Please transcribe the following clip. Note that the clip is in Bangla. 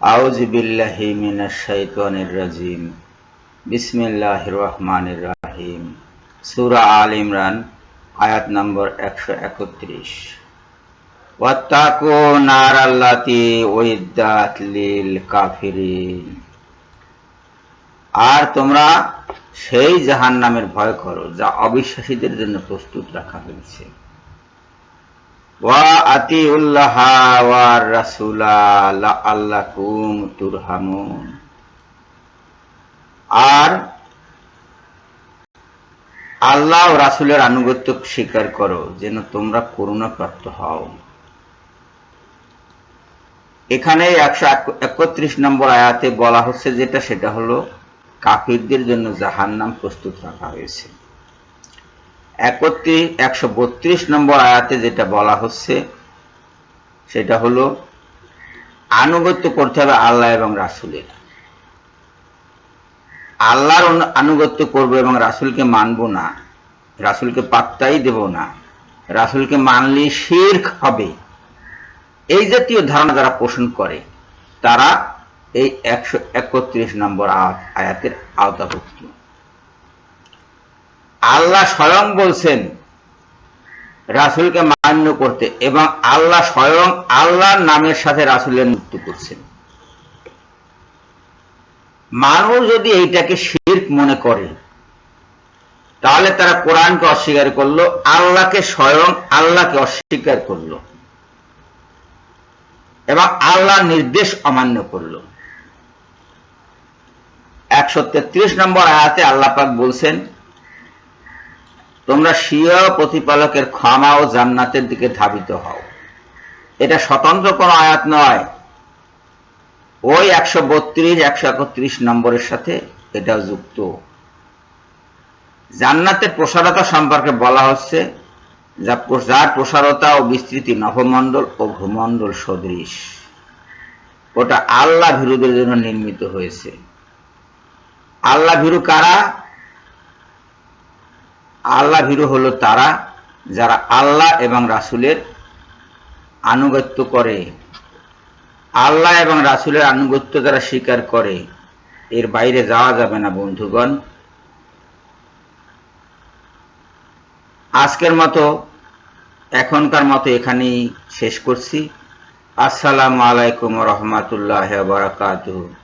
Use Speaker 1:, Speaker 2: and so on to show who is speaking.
Speaker 1: আউজ বিল্লাহি রহমানির রহিম। আল ইমরান, আয়াত নম্বর আর তোমরা সেই জাহান্নামের ভয় করো, যা অবিশ্বাসীদের জন্য প্রস্তুত রাখা হয়েছে। আর আল্লাহ ও রাসূলের আনুগত্য স্বীকার করো যেন তোমরা করুণা প্রাপ্ত হও। এখানে একশো একত্রিশ নম্বর আয়াতে বলা হচ্ছে যেটা, সেটা হলো কাফিরদের জন্য জাহান্নাম প্রস্তুত রাখা হয়েছে। একত্রিশ একশো বত্রিশ নম্বর আয়াতে যেটা বলা হচ্ছে, সেটা হলো, আনুগত্য করতে হবে আল্লাহ এবং রাসুলের। আল্লাহর আনুগত্য করব এবং রাসুলকে মানব না, রাসুলকে পাত্তাই দেব না, রাসুলকে মানলে শির্ক হবে। এই জাতীয় ধারণা যারা পোষণ করে, তারা এই একশো একত্রিশ নম্বর আয়াতের আওতাভুক্ত। আল্লাহ স্বয়ং বলছেন, রাসুলকে মান্য করতে এবং আল্লাহ স্বয়ং আল্লাহর নামের সাথে রাসুলের মুক্ত করছেন। মানুষ যদি এইটাকে শির্ক মনে করে, তাহলে তারা কোরআনকে অস্বীকার করল, আল্লাহকে স্বয়ং আল্লাহকে অস্বীকার করল এবং আল্লাহর নির্দেশ অমান্য করল। একশো তেত্রিশ নম্বর আয়াতে আল্লাহ পাক বলছেন তোমরা স্বীয় প্রতিপালকের ক্ষমা ও জান্নাতের দিকে ধাবিত হও। এটা স্বতন্ত্র কোন আয়াত নয়। ওই একশো বত্রিশ, একশো একত্রিশ নম্বরের সাথে এটা যুক্ত। জান্নাতের প্রসারতা সম্পর্কে বলা হচ্ছে যা যার প্রসারতা ও বিস্তৃতি নভমণ্ডল ও ভূমণ্ডল সদৃশ। ওটা আল্লাহ ভীরুদের জন্য নির্মিত হয়েছে। আল্লাহ ভীরু কারা? আল্লাহ ভীরু হলো তারা যারা আল্লাহ এবং রাসুলের আনুগত্য করে। আল্লাহ এবং রাসুলের আনুগত্য যারা স্বীকার করে, এর বাইরে যাওয়া যাবে না বন্ধুগণ। আজকের মতো, এখনকার মতো এখানেই শেষ করছি। আসসালামু আলাইকুম রহমতুল্লাহ বারাকাতুহ।